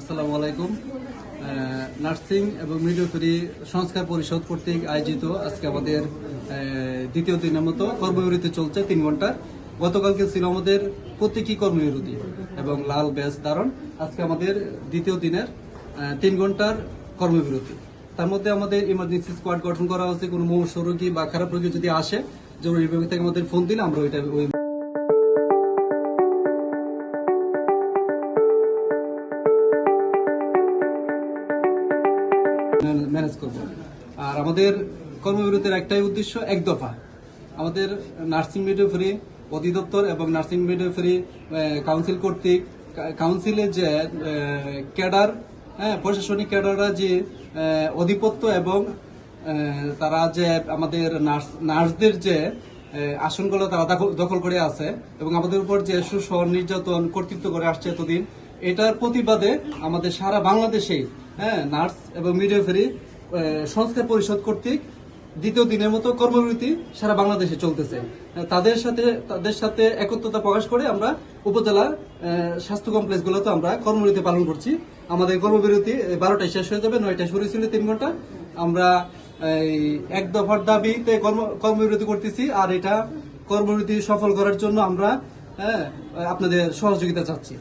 আসসালামু আলাইকুম। নার্সিং এবং মিডওয়াইফারি সংস্কার পরিষদ কর্তৃক আয়োজিত আজকে আমাদের দ্বিতীয় দিনের মতো কর্মবিরতি চলছে তিন ঘণ্টা গতকালকে ছিল আমাদের প্রত্যেকই কর্মবিরতি এবং লাল ব্যাস ধারণ। আজকে আমাদের দ্বিতীয় দিনের তিন ঘণ্টার কর্মবিরতি। তার মধ্যে আমাদের ইমার্জেন্সি স্কোয়াড গঠন করা হচ্ছে কোনো মুমূর্ষ রোগী বা খারাপ রোগী যদি আসে, জরুরি বিভাগ থেকে আমাদের ফোন দিলে আমরা ওইটা ওই ম্যানেজ করব। আর আমাদের কর্মবিরতির একটাই উদ্দেশ্য এক দফা। আমাদের নার্সিং মিডওয়াইফারি অধিদপ্তর এবং নার্সিং মিডওয়াইফারি কাউন্সিল কর্তৃক, কা- কাউন্সিলের যে ক্যাডার হ্যাঁ প্রশাসনিক ক্যাডাররা যে অধিপত্য এবং তারা যে আমাদের নার্স, নার্সদের যে আসনগুলো তারা দখল- করে আছে এবং আমাদের উপর যে শোষণ নির্যাতন কর্তৃত্ব করে আসছে এতদিন এটার প্রতিবাদে আমাদের সারা বাংলাদেশে হ্যাঁ নার্স এবং মিডওয়াইফারি সংস্কার পরিষদ কর্তৃক দ্বিতীয় দিনের মতো কর্মবিরতি সারা বাংলাদেশে চলতেছে। তাদের সাথে তাদের সাথে একত্রতা প্রকাশ করে আমরা উপজেলা স্বাস্থ্য কমপ্লেক্সগুলোতে আমরা কর্মবিরতি পালন করছি। আমাদের কর্মবিরতি বারোটায় শেষ হয়ে যাবে, নয়টায় শুরু ছিল তিন ঘণ্টা। আমরা এই এক দফার দাবিতে কর্ম, কর্মবিরতি করতেছি আর এটা কর্মবিরতি সফল করার জন্য আমরা হ্যাঁ আপনাদের সহযোগিতা চাচ্ছি।